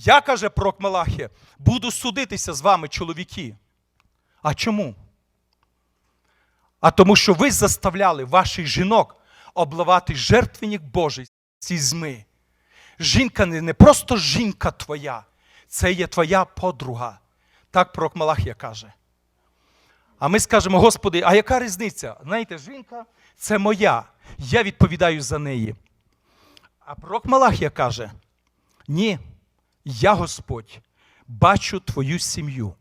Я, каже пророк Малахія, буду судитися з вами, чоловіки. А чому? А тому, що ви заставляли ваших жінок обливати жертвенник Божий ці зми. Жінка не просто жінка твоя, це є твоя подруга. Так пророк Малахія каже. А ми скажемо, Господи, а яка різниця? Знаєте, жінка це моя. Я відповідаю за неї. А пророк Малахія каже: ні, я Господь, бачу твою сім'ю.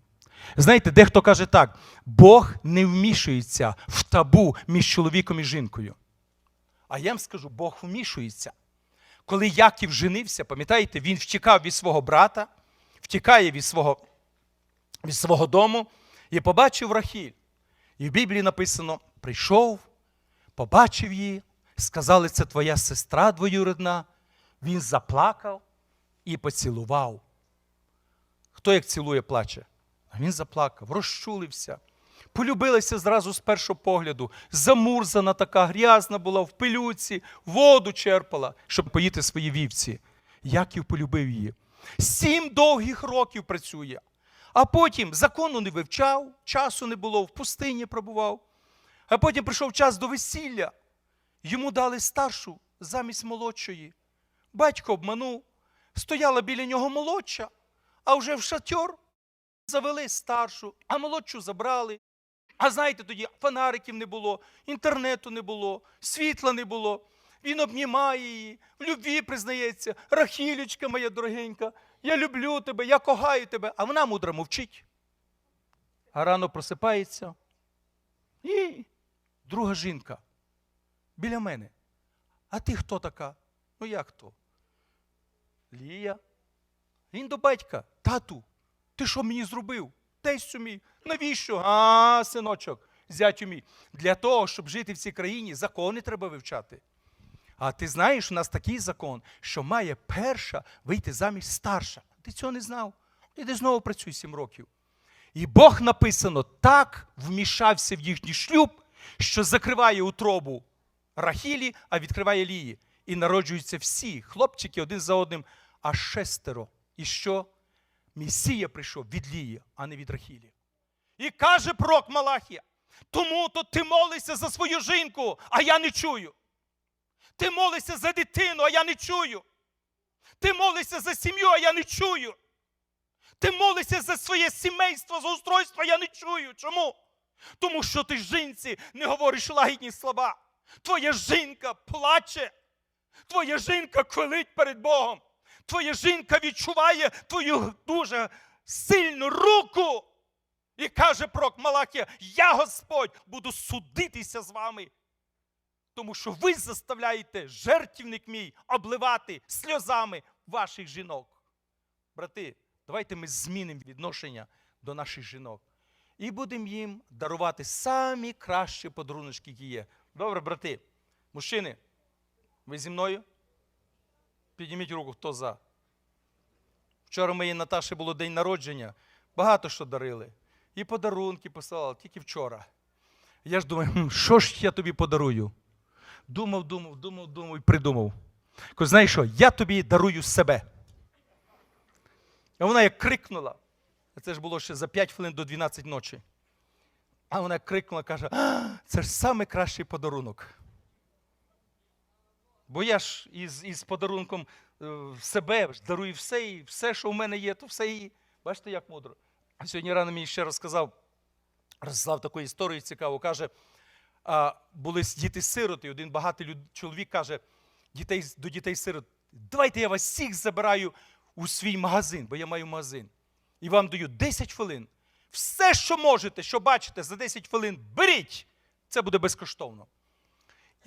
Знаєте, дехто каже так: Бог не вмішується в табу між чоловіком і жінкою. А я вам скажу, Бог вмішується. Коли Яків женився, пам'ятаєте, він втікав від свого брата, втікає від свого, від свого дому і побачив Рахіль. І в Біблії написано: прийшов, побачив її, сказали, це твоя сестра двоюрідна. Він заплакав і поцілував. Хто як цілує, плаче? А він заплакав, розчулився. Полюбилася зразу з першого погляду. Замурзана така, грязна була в пилюці, воду черпала, щоб поїти свої вівці. Яків полюбив її. Сім довгих років працює. А потім закону не вивчав, часу не було, в пустині пробував. А потім прийшов час до весілля. Йому дали старшу замість молодшої. Батько обманув, стояла біля нього молодша, а вже в шатьор завели старшу, а молодшу забрали. А знаєте, тоді фонариків не було, інтернету не було, світла не було. Він обнімає її, в любві признається, Рахілючка моя дорогенька, я люблю тебе, я кохаю тебе, а вона мудро мовчить. А рано просипається. І друга жінка біля мене. А ти хто така? Ну як хто? Лія. Він до батька. Тату, ти що мені зробив? Тестю мій. Навіщо? А, синочок, зятю мій. Для того, щоб жити в цій країні, закони треба вивчати. А ти знаєш, у нас такий закон, що має перша вийти заміж старша. Ти цього не знав. Іди знову працюй сім років. І Бог написано так вмішався в їхній шлюб, що закриває утробу Рахілі, а відкриває Лії. І народжуються всі хлопчики один за одним, аж шестеро. І що? Месія прийшов від Лії, а не від Рахілі. І каже пророк Малахія, тому то ти молишся за свою жінку, а я не чую. Ти молишся за дитину, а я не чую. Ти молишся за сім'ю, а я не чую. Ти молишся за своє сімейство, за устройство, а я не чую. Чому? Тому що ти жінці не говориш лагідні слова. Твоя жінка плаче. Твоя жінка колить перед Богом. Твоя жінка відчуває твою дуже сильну руку. І каже пророк Малахія, я Господь буду судитися з вами. Тому що ви заставляєте жертівник мій обливати сльозами ваших жінок. Брати, давайте ми змінимо відношення до наших жінок. І будемо їм дарувати самі кращі подарунки, які є. Добре, брати, мужчини, ви зі мною? Підніміть руку, хто за. Вчора моєї Наташі було день народження. Багато що дарили. І подарунки посилали, тільки вчора. Я ж думаю, що ж я тобі подарую? Думав, думав, думав, думав і придумав. Кажу, знаєш що, я тобі дарую себе. А вона як крикнула. Це ж було ще за 5 хвилин до 12 ночі. А вона крикнула, каже: це ж найкращий подарунок. Бо я ж із, із подарунком е, себе дарую все, і все, що в мене є, то все її. Бачите, як мудро. Сьогодні рано мені ще розказав, розказав таку історію цікаву. Каже, а, були діти-сироти, один багатий люд, чоловік каже дітей, до дітей-сирот, давайте я вас всіх забираю у свій магазин, бо я маю магазин. І вам даю 10 хвилин. Все, що можете, що бачите, за 10 хвилин беріть. Це буде безкоштовно.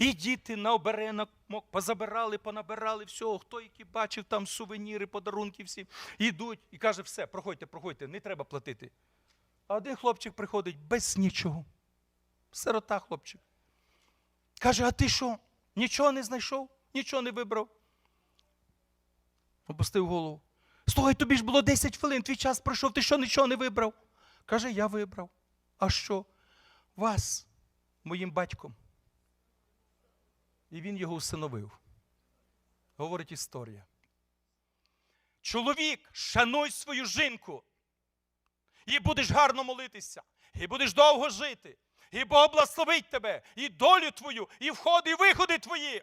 І діти на оберенок позабирали, понабирали всього, хто які бачив там сувеніри, подарунки всі. Йдуть і каже, все, проходьте, проходьте, не треба платити. А один хлопчик приходить без нічого. Сирота хлопчик. Каже, а ти що? Нічого не знайшов? Нічого не вибрав? Опустив голову. Слухай, тобі ж було 10 хвилин, твій час пройшов, ти що нічого не вибрав? Каже, я вибрав. А що? Вас, моїм батьком. І він його усиновив. Говорить історія. Чоловік, шануй свою жінку. І будеш гарно молитися, і будеш довго жити, і Бог благословить тебе, і долю твою, і входи, і виходи твої.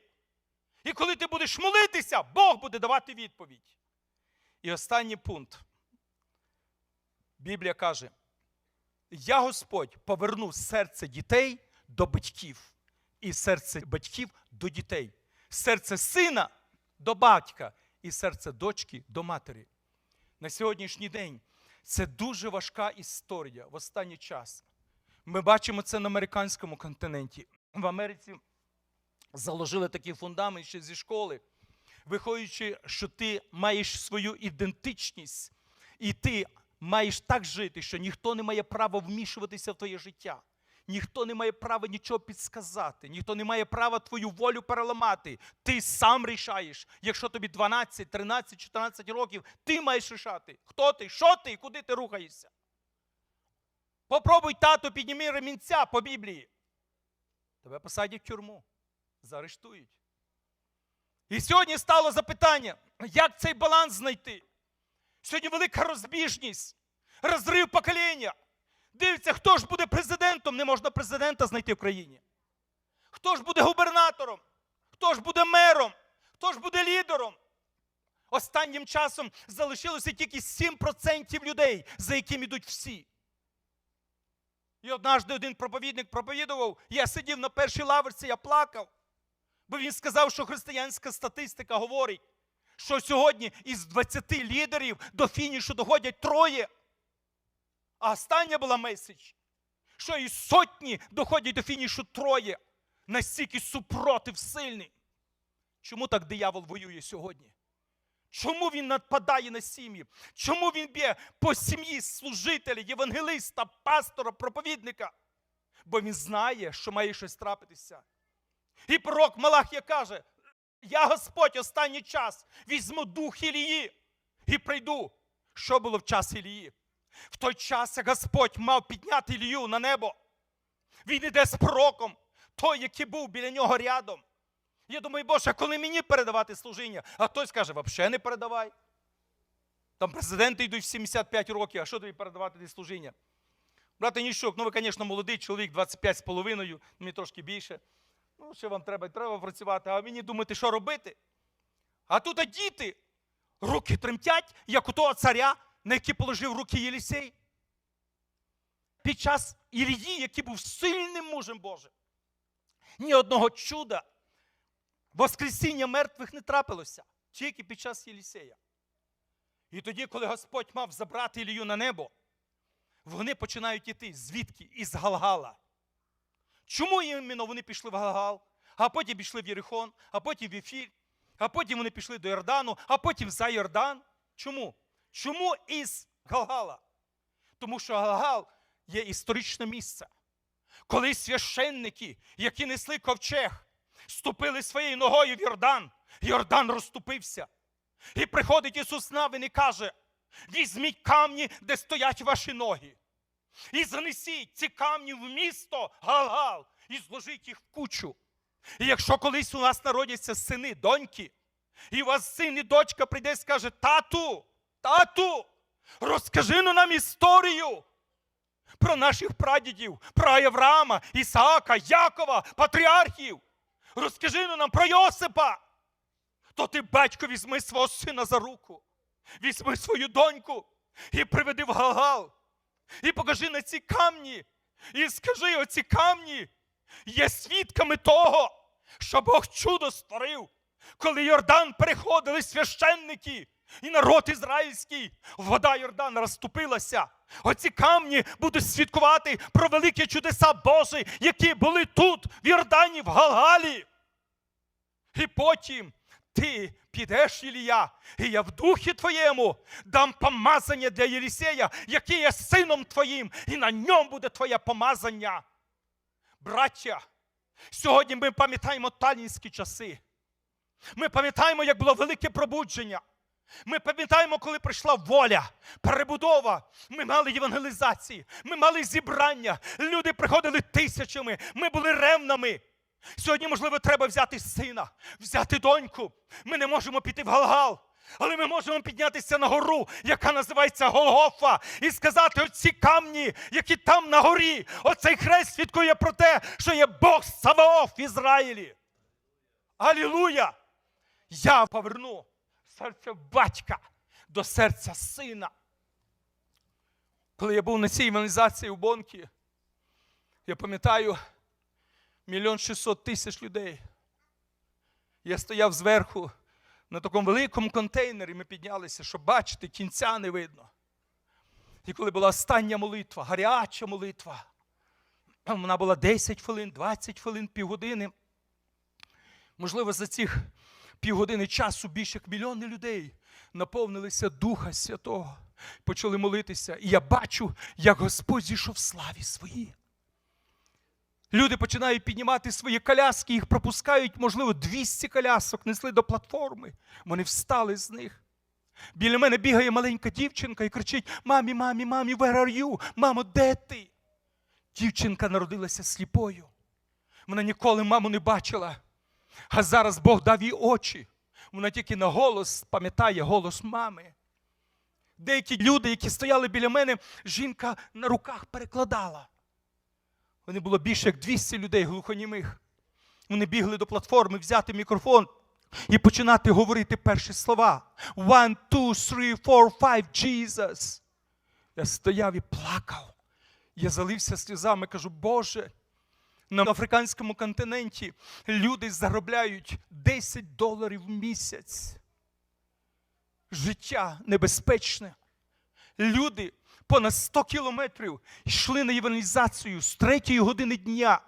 І коли ти будеш молитися, Бог буде давати відповідь. І останній пункт. Біблія каже: Я Господь поверну серце дітей до батьків, і серце батьків до дітей, серце сина до батька, і серце дочки до матері. На сьогоднішній день це дуже важка історія в останній час. Ми бачимо це на американському континенті. В Америці заложили такий фундамент ще зі школи, виходячи, що ти маєш свою ідентичність, і ти маєш так жити, що ніхто не має права вмішуватися в твоє життя. Ніхто не має права нічого підсказати, ніхто не має права твою волю переламати. Ти сам рішаєш. Якщо тобі 12, 13, 14 років, ти маєш рішати, хто ти, що ти і куди ти рухаєшся. Попробуй, тато, підніми ремінця по Біблії. Тебе посадять в тюрму, заарештують. І сьогодні стало запитання, як цей баланс знайти? Сьогодні велика розбіжність, розрив покоління. Дивіться, хто ж буде президентом, не можна президента знайти в країні. Хто ж буде губернатором? Хто ж буде мером? Хто ж буде лідером? Останнім часом залишилося тільки 7% людей, за яким ідуть всі. І однажды один проповідник проповідував, я сидів на першій лавочці, я плакав. Бо він сказав, що християнська статистика говорить, що сьогодні із 20 лідерів до фінішу доходять троє. А остання була меседж, що із сотні доходять до фінішу троє. Настільки супротив сильний. Чому так диявол воює сьогодні? Чому він нападає на сім'ї? Чому він б'є по сім'ї служителя, євангелиста, пастора, проповідника? Бо він знає, що має щось трапитися. І пророк Малахія каже: Я Господь останній час візьму дух Ілії і прийду. Що було в час Ілії? В той час, Господь мав підняти Ілію на небо, він іде з пророком, той, який був біля нього рядом. Я думаю, Боже, коли мені передавати служіння, а хтось каже, взагалі не передавай. Там президенти йдуть в 75 років, а що тобі передавати ті служіння? Брате Ніщук, ну ви, звісно, молодий чоловік, 25 з половиною, мені трошки більше. Ну, що вам треба? Треба працювати, а мені думати, що робити. А тут діти, руки тремтять, як у того царя, на який положив руки Єлісей. Під час Ілії, який був сильним мужем Божим. Ні одного чуда. Воскресіння мертвих не трапилося, тільки під час Єлісея. І тоді, коли Господь мав забрати Ілію на небо, вони починають іти звідки? Із Галгала. Чому іменно вони пішли в Галгал, а потім пішли в Єрихон, а потім в Ефір, а потім вони пішли до Йордану, а потім за Йордан? Чому? Чому із Галгала? Тому що Галгал є історичне місце. Коли священники, які несли ковчег, ступили своєю ногою в Йордан, Йордан розступився. І приходить Ісус Навин і каже: візьміть камні, де стоять ваші ноги. І занесіть ці камні в місто Галгал і зложіть їх в кучу. І якщо колись у нас народяться сини, доньки, і у вас син і дочка прийде і скаже: Тату, тату, розкажи ну нам історію про наших прадідів, про Авраама, Ісаака, Якова, патріархів. Розкажи ну нам про Йосипа. То ти, батько, візьми свого сина за руку, візьми свою доньку і приведи в Галгал. І покажи на ці камні. І скажи, оці камні є свідками того, що Бог чудо створив, коли Йордан переходили священники. І народ ізраїльський, вода Йордана розступилася. Оці камні будуть свідкувати про великі чудеса Божі, які були тут, в Йордані, в Галгалі. І потім ти підеш, Ілія, і я в духі твоєму дам помазання для Єлісея, який є сином твоїм, і на ньому буде твоє помазання. Браття, сьогодні ми пам'ятаємо талінські часи. Ми пам'ятаємо, як було велике пробудження. Ми пам'ятаємо, коли прийшла воля, перебудова. Ми мали євангелізації, ми мали зібрання. Люди приходили тисячами, ми були ревнами. Сьогодні, можливо, треба взяти сина, взяти доньку. Ми не можемо піти в Галгал. Але ми можемо піднятися на гору, яка називається Голгофа, і сказати: оці камні, які там на горі, оцей хрест свідкує про те, що є Бог Саваоф в Ізраїлі. Алілуя! Я поверну серце батька до серця сина. Коли я був на цій евангелізації у Бонкі, я пам'ятаю мільйон шістсот тисяч людей. Я стояв зверху на такому великому контейнері, ми піднялися, щоб бачити, кінця не видно. І коли була остання молитва, гаряча молитва, вона була 10 хвилин, 20 хвилин, півгодини. Можливо, за цих півгодини часу більше як мільйони людей наповнилися Духа Святого, почали молитися. І я бачу, як Господь зійшов в славі своїй. Люди починають піднімати свої коляски, їх пропускають, можливо, 200 колясок несли до платформи. Вони встали з них. Біля мене бігає маленька дівчинка і кричить: Мамі, мамі, мамі, where are you? Мамо, де ти? Дівчинка народилася сліпою. Вона ніколи маму не бачила. А зараз Бог дав їй очі. Вона тільки на голос пам'ятає голос мами. Деякі люди, які стояли біля мене, жінка на руках перекладала. Вони було більше як 200 людей глухонімих. Вони бігли до платформи взяти мікрофон і починати говорити перші слова. One, two, three, four, five, Jesus. Я стояв і плакав. Я залився сльозами, кажу, Боже, на африканському континенті люди заробляють 10 доларів в місяць. Життя небезпечне. Люди понад 100 кілометрів йшли на євангелізацію з 3 години дня,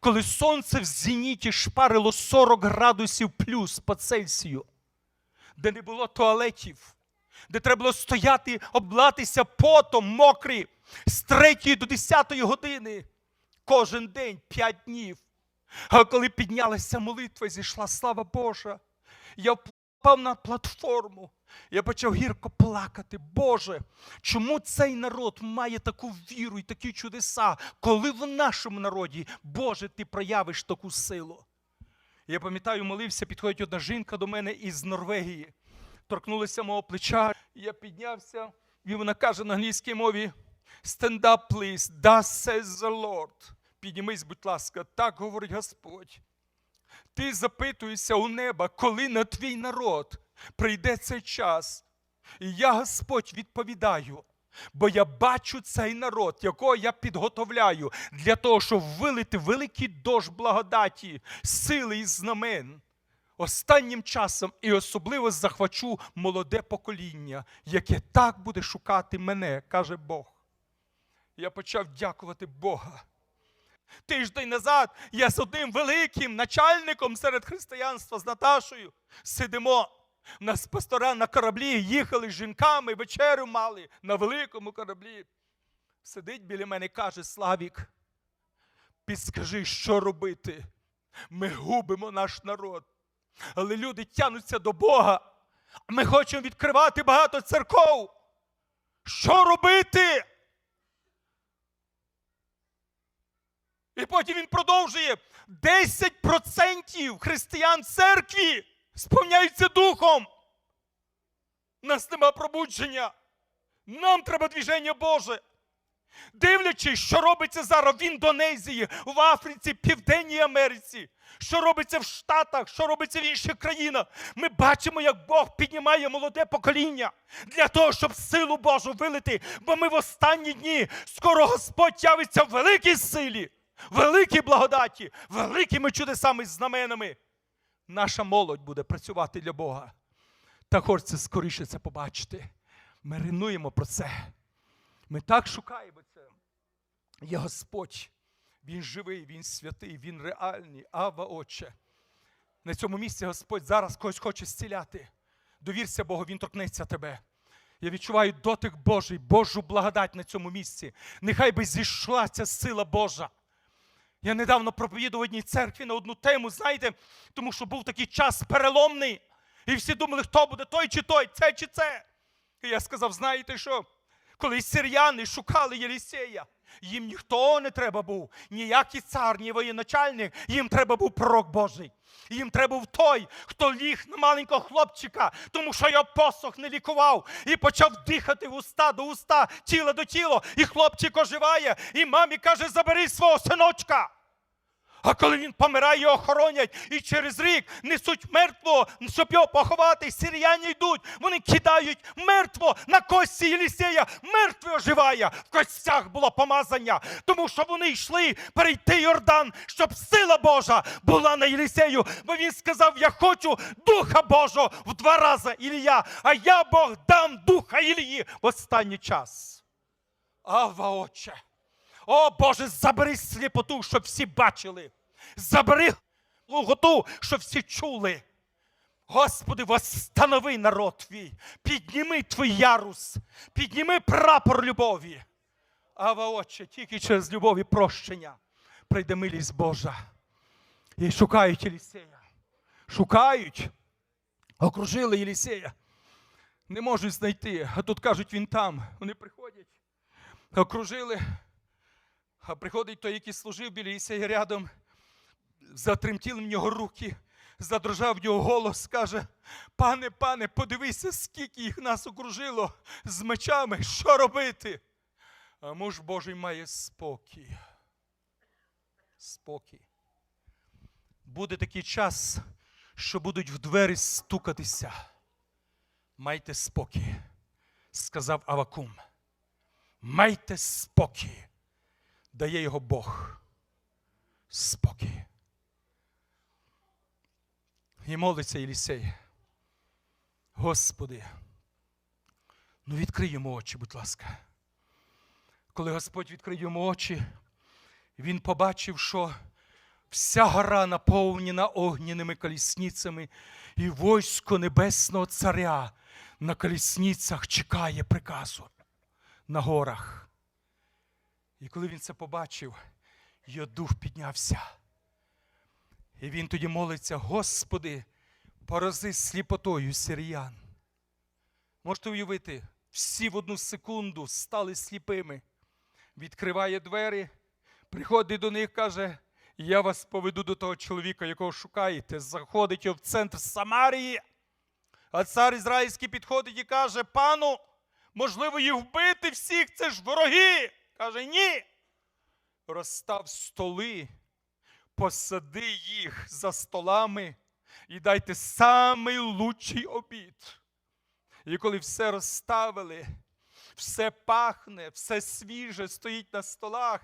коли сонце в зеніті шпарило 40 градусів плюс по Цельсію, де не було туалетів, де треба було стояти, облатися потом мокрі з 3 до 10 години. Кожен день 5 днів. А коли піднялася молитва і зійшла слава Божа, я впав на платформу. Я почав гірко плакати. Боже, чому цей народ має таку віру і такі чудеса, коли в нашому народі, Боже, ти проявиш таку силу? Я пам'ятаю, молився, підходить одна жінка до мене із Норвегії, торкнулася мого плеча, я піднявся, і вона каже на англійській мові: Stand up, please, thus says the Lord. Піднімись, будь ласка, так говорить Господь. Ти запитуєшся у неба, коли на твій народ прийде цей час. І я, Господь, відповідаю, бо я бачу цей народ, якого я підготовляю для того, щоб вилити великий дощ благодаті, сили і знамен. Останнім часом і особливо захвачу молоде покоління, яке так буде шукати мене, каже Бог. Я почав дякувати Бога. Тиждень назад я з одним великим начальником серед християнства з Наташою сидимо. У нас пастора на кораблі їхали з жінками, вечерю мали на великому кораблі. Сидить біля мене і каже Славік, підскажи, що робити? Ми губимо наш народ. Але люди тянуться до Бога. Ми хочемо відкривати багато церков. Що робити? І потім він продовжує: 10% християн церкві сповняються духом. Нас нема пробудження. Нам треба движення Боже. Дивлячись, що робиться зараз в Індонезії, в Африці, Південній Америці, що робиться в Штатах, що робиться в інших країнах, ми бачимо, як Бог піднімає молоде покоління для того, щоб силу Божу вилити. Бо ми в останні дні скоро Господь явиться в великій силі, великій благодаті, великими чудесами знаменами. Наша молодь буде працювати для Бога. Та хочеться скоріше це побачити. Ми ренуємо про це. Ми так шукаємо це. Є Господь. Він живий, Він святий, Він реальний. Ава, Отче. На цьому місці Господь зараз когось хоче зціляти. Довірся Богу, Він торкнеться тебе. Я відчуваю дотик Божий, Божу благодать на цьому місці. Нехай би зійшла ця сила Божа. Я недавно проповідував в одній церкві на одну тему, знаєте, тому що був такий час переломний. І всі думали, хто буде той чи той, це чи це. І я сказав: знаєте що? Коли сир'яни шукали Єлісея, Їм ніхто не треба був, ніякий цар, ні воєначальник, їм треба був пророк Божий. Їм треба був той, хто ліг на маленького хлопчика, тому що його посох не лікував і почав дихати уста до уста, тіло до тіла, і хлопчик оживає, і мамі каже: забери свого синочка. А коли він помирає, його хоронять, і через рік несуть мертвого, щоб його поховати, сиріяни йдуть, вони кидають мертво на кості Єлісея, мертвий оживає. В костях було помазання, тому що вони йшли перейти Йордан, щоб сила Божа була на Єлісею. Бо він сказав: Я хочу Духа Божого в два рази Ілія, а я Бог дам Духа Ілії в останній час. Ава, отче! О Боже, забери сліпоту, щоб всі бачили. Забери глухоту, щоб всі чули. Господи, восстанови народ твій, підніми твій ярус, підніми прапор любові. Ава, Отче, тільки через любов і прощення прийде милість Божа. І шукають Єлісея. Шукають. Окружили Єлісея. Не можуть знайти. А тут кажуть, він там. Вони приходять, окружили. А приходить той, який служив біля Ісея рядом, затремтіли в нього руки, задрожав в нього голос, каже: Пане, пане, подивися, скільки їх нас окружило з мечами, що робити? А муж Божий має спокій. Спокій. Буде такий час, що будуть в двері стукатися. Майте спокій, сказав Авакум. Майте спокій дає його Бог спокій. І молиться Єлісей. Господи, ну відкрий йому очі, будь ласка. Коли Господь відкрив йому очі, він побачив, що вся гора наповнена огняними колісницями, і войсько Небесного Царя на колісницях чекає приказу на горах. І коли він це побачив, його дух піднявся. І він тоді молиться, Господи, порази сліпотою сиріян. Можете уявити, всі в одну секунду стали сліпими. Відкриває двері, приходить до них, каже, я вас поведу до того чоловіка, якого шукаєте. Заходить в центр Самарії. А цар ізраїльський підходить і каже: пану, можливо, їх вбити всіх, це ж вороги. Каже, ні. Розстав столи, посади їх за столами і дайте самий лучший обід. І коли все розставили, все пахне, все свіже стоїть на столах.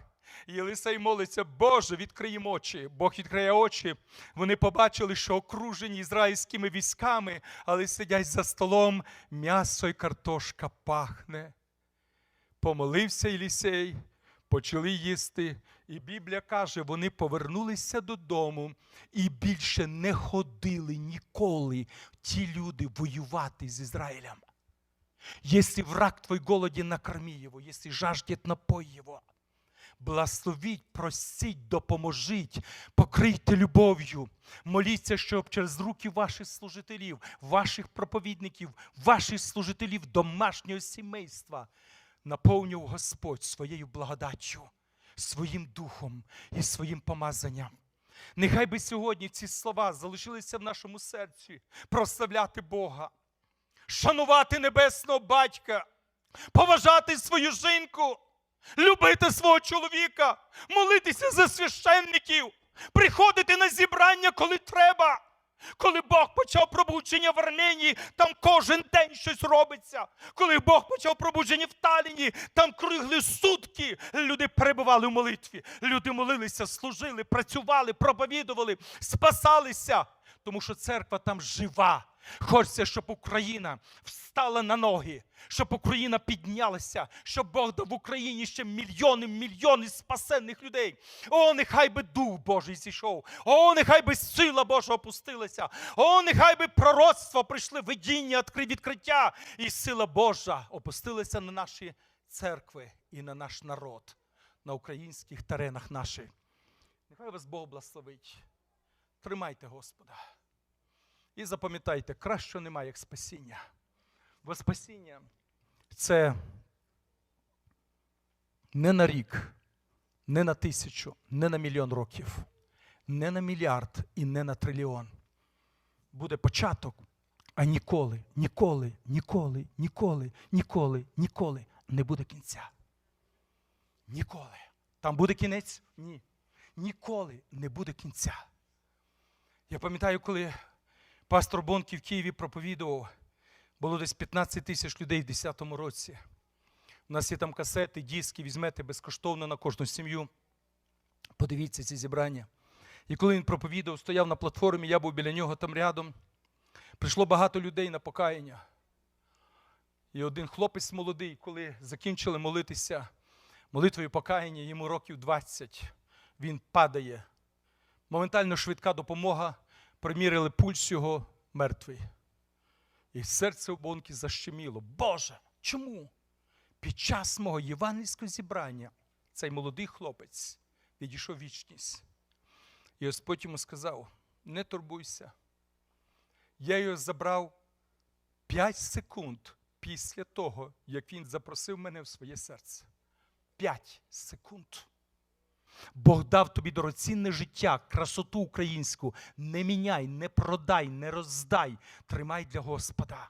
Єлисей молиться, Боже, відкрий очі. Бог відкриє очі. Вони побачили, що окружені ізраїльськими військами, але сидять за столом, м'ясо і картошка пахне. Помолився Єлісей, почали їсти. І Біблія каже, вони повернулися додому і більше не ходили ніколи ті люди воювати з Ізраїлем. Если враг твой голоден, накорми его, если жаждет, напой его. Благословіть, просіть, допоможіть, покрийте любов'ю. Моліться, щоб через руки ваших служителів, ваших проповідників, ваших служителів домашнього сімейства наповнював Господь своєю благодаттю, своїм духом і своїм помазанням. Нехай би сьогодні ці слова залишилися в нашому серці, прославляти Бога, шанувати небесного батька, поважати свою жінку, любити свого чоловіка, молитися за священників, приходити на зібрання, коли треба. Коли Бог почав пробудження в Арменії, там кожен день щось робиться. Коли Бог почав пробудження в Таліні, там кругли сутки. Люди перебували в молитві. Люди молилися, служили, працювали, проповідували, спасалися. Тому що церква там жива. Хочеться, щоб Україна встала на ноги, щоб Україна піднялася, щоб Бог дав в Україні ще мільйони, мільйони спасенних людей. О, нехай би Дух Божий зійшов. О, нехай би сила Божа опустилася. О, нехай би пророцтво прийшли, видіння, відкриття, і сила Божа опустилася на наші церкви і на наш народ, на українських теренах наших. Нехай вас Бог благословить. Тримайте Господа. І запам'ятайте, кращого немає, як спасіння. Бо спасіння це не на рік, не на тисячу, не на мільйон років, не на мільярд і не на трильйон. Буде початок, а ніколи, ніколи, ніколи, ніколи, ніколи, ніколи не буде кінця. Ніколи. Там буде кінець? Ні. Ніколи не буде кінця. Я пам'ятаю, коли пастор Бонкі в Києві проповідував, було десь 15 тисяч людей в 10-му році. У нас є там касети, диски, візьмете безкоштовно на кожну сім'ю. Подивіться ці зібрання. І коли він проповідав, стояв на платформі, я був біля нього там рядом. Прийшло багато людей на покаяння. І один хлопець молодий, коли закінчили молитися молитвою покаяння, йому років 20, він падає. Моментально швидка допомога, примірили пульс його мертвий. І серце у Бонки защеміло. Боже, чому? Під час мого євангельського зібрання цей молодий хлопець відійшов вічність. І Господь йому сказав: не турбуйся. Я його забрав 5 секунд після того, як він запросив мене в своє серце. 5 секунд. Бог дав тобі дорогоцінне життя, красоту українську. Не міняй, не продай, не роздай. Тримай для Господа.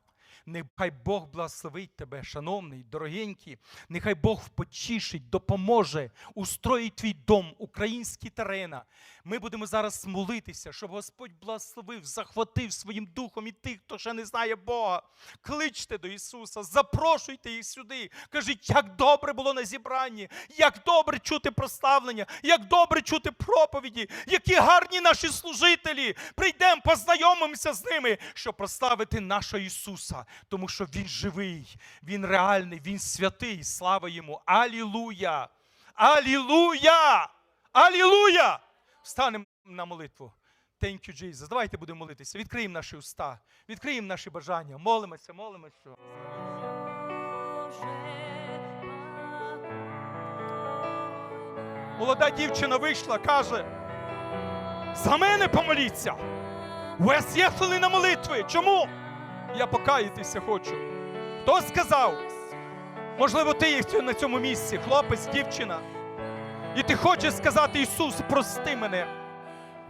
Нехай Бог благословить тебе, шановний, дорогенький. Нехай Бог потішить, допоможе, устроїть твій дом, українські терена. Ми будемо зараз молитися, щоб Господь благословив, захватив своїм духом і тих, хто ще не знає Бога. Кличте до Ісуса, запрошуйте їх сюди. Кажіть, як добре було на зібранні, як добре чути прославлення, як добре чути проповіді, які гарні наші служителі. Прийдемо, познайомимося з ними, щоб прославити нашого Ісуса, тому що Він живий, Він реальний, Він святий. Слава Йому! Алілуя! Алілуя! Алілуя! Встанемо на молитву. Thank you, Jesus. Давайте будемо молитися. Відкриємо наші уста, відкриємо наші бажання. Молимося, молимося. Молода дівчина вийшла, каже: за мене помоліться. У вас хвилина молитви. Чому? Я покаятися хочу. Хто сказав? Можливо, ти є на цьому місці, хлопець, дівчина. І ти хочеш сказати, Ісус, прости мене.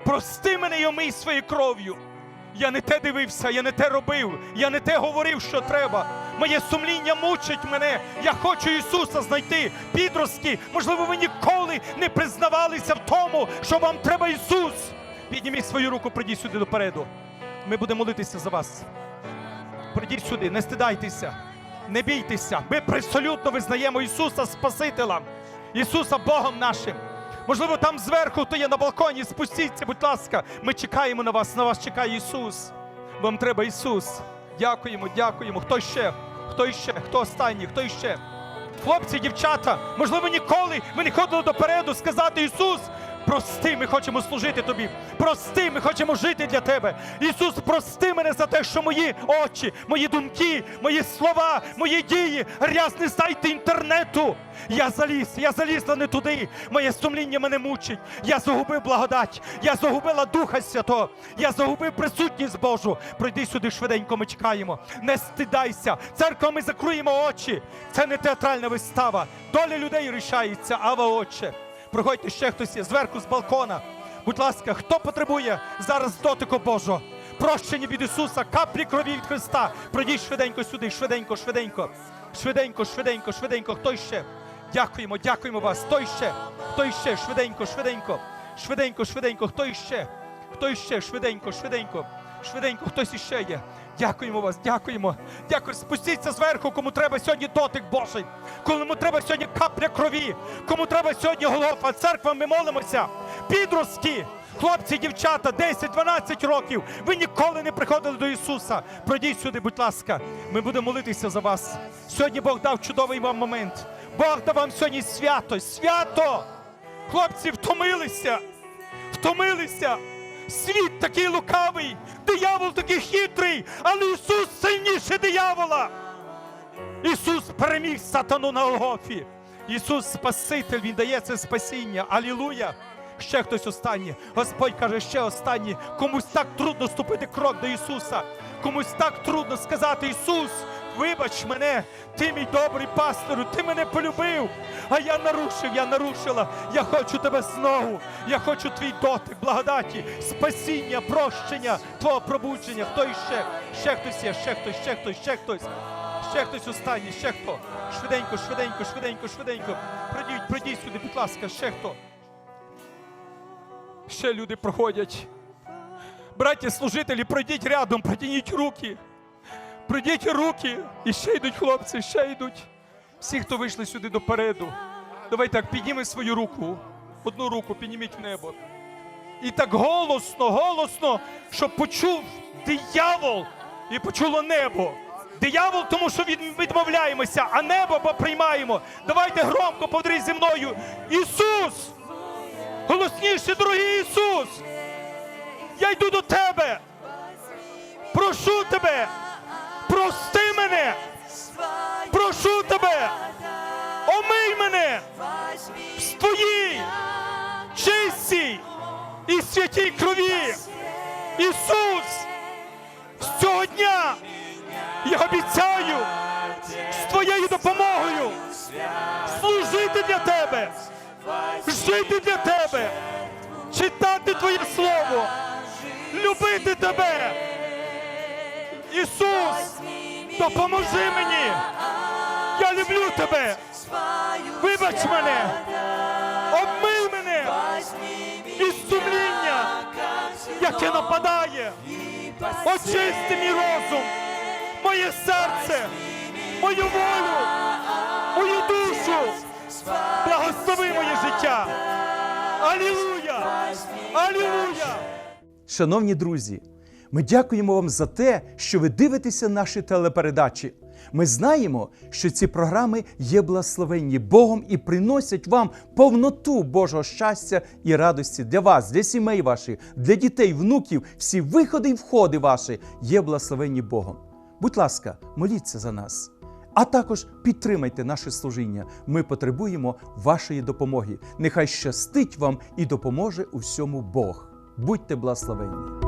Прости мене і омий своєю кров'ю. Я не те дивився, я не те робив, я не те говорив, що треба. Моє сумління мучить мене. Я хочу Ісуса знайти. Підростки, можливо, ви ніколи не признавалися в тому, що вам треба Ісус. Підніміть свою руку, прийдіть сюди допереду. Ми будемо молитися за вас. Прийдіть сюди, не стидайтеся, не бійтеся. Ми присолютно визнаємо Ісуса Спасителем, Ісуса Богом нашим. Можливо, там зверху, хто є на балконі, спустіться, будь ласка. Ми чекаємо на вас, на вас чекає Ісус. Вам треба Ісус. Дякуємо, дякуємо. Хто ще? Хто ще? Хто останній? Хто ще? Хлопці, дівчата, можливо, ніколи ви не ходили допереду сказати Ісус. Прости, ми хочемо служити тобі. Прости, ми хочемо жити для тебе. Ісус, прости мене за те, що мої очі, мої думки, мої слова, мої дії грязні сайти інтернету. Я заліз, я залізла не туди. Моє сумління мене мучить. Я загубив благодать, я загубила Духа Святого, я загубив присутність Божу. Пройди сюди швиденько, ми чекаємо. Не стидайся. Церква, ми закруємо очі. Це не театральна вистава. Доля людей рішається, ава Отче. Проходьте ще хтось є зверху з балкона. Будь ласка, хто потребує зараз дотику Божого? Прощення від Ісуса, каплі крові від Христа. Пройдіть швиденько сюди, швиденько, швиденько. Швиденько, швиденько, швиденько. Хто ще? Дякуємо, дякуємо вас. Хто ще? Хто ще? Швиденько, швиденько. Швиденько, швиденько. Хто іще? Хто іще? Швиденько, швиденько. Швиденько, хтось іще є. Дякуємо вас, дякуємо. Дякую. Спустіться зверху, кому треба сьогодні дотик Божий, кому треба сьогодні капля крові, кому треба сьогодні голова. Церква, ми молимося. Підростки, хлопці, дівчата, 10-12 років. Ви ніколи не приходили до Ісуса. Пройдіть сюди, будь ласка. Ми будемо молитися за вас. Сьогодні Бог дав чудовий вам момент. Бог дав вам сьогодні свято. Свято! Хлопці втомилися. Втомилися. Світ такий лукавий, диявол такий хитрий, але Ісус сильніше диявола. Ісус переміг сатану на Голгофі. Ісус Спаситель, Він дає це спасіння. Алілуя! Ще хтось останній. Господь каже, ще останній. Комусь так трудно ступити крок до Ісуса. Комусь так трудно сказати Ісус, Вибач мене, ти мій добрий пастору, ти мене полюбив, а я нарушив, я нарушила. Я хочу тебе знову. Я хочу твій дотик, благодаті, спасіння, прощення, твого пробудження. Хто іще? Ще хтось є, ще хтось, ще хтось, ще хтось. Ще хтось останній, ще хто. Швиденько, швиденько, швиденько, швиденько. Пройдіть, пройдіть сюди, будь ласка, ще хто. Ще люди проходять. Браття служителі, пройдіть рядом, протягніть руки. Пройдіть руки. І ще йдуть хлопці, ще йдуть. Всі, хто вийшли сюди допереду. Давай так, підніми свою руку. Одну руку підніміть в небо. І так голосно, голосно, щоб почув диявол і почуло небо. Диявол, тому що відмовляємося, а небо бо приймаємо. Давайте громко повторіть зі мною. Ісус! Голосніше, дорогий Ісус! Я йду до тебе! Прошу тебе! Прости мене! Прошу тебе! Омий мене! В твоїй чистій і святій крові! Ісус! З цього дня я обіцяю з твоєю допомогою служити для тебе, жити для тебе, читати Твоє Слово, любити тебе. Ісус, допоможи мені. Я люблю тебе. Вибач мене. Обмий мене із сумління, яке нападає. Очисти мій розум, моє серце, мою волю, мою душу. Благослови моє життя. Алілуя! Алілуя! Шановні друзі, ми дякуємо вам за те, що ви дивитеся наші телепередачі. Ми знаємо, що ці програми є благословенні Богом і приносять вам повноту Божого щастя і радості для вас, для сімей ваших, для дітей, внуків, всі виходи і входи ваші є благословенні Богом. Будь ласка, моліться за нас. А також підтримайте наше служіння. Ми потребуємо вашої допомоги. Нехай щастить вам і допоможе у всьому Бог. Будьте благословенні!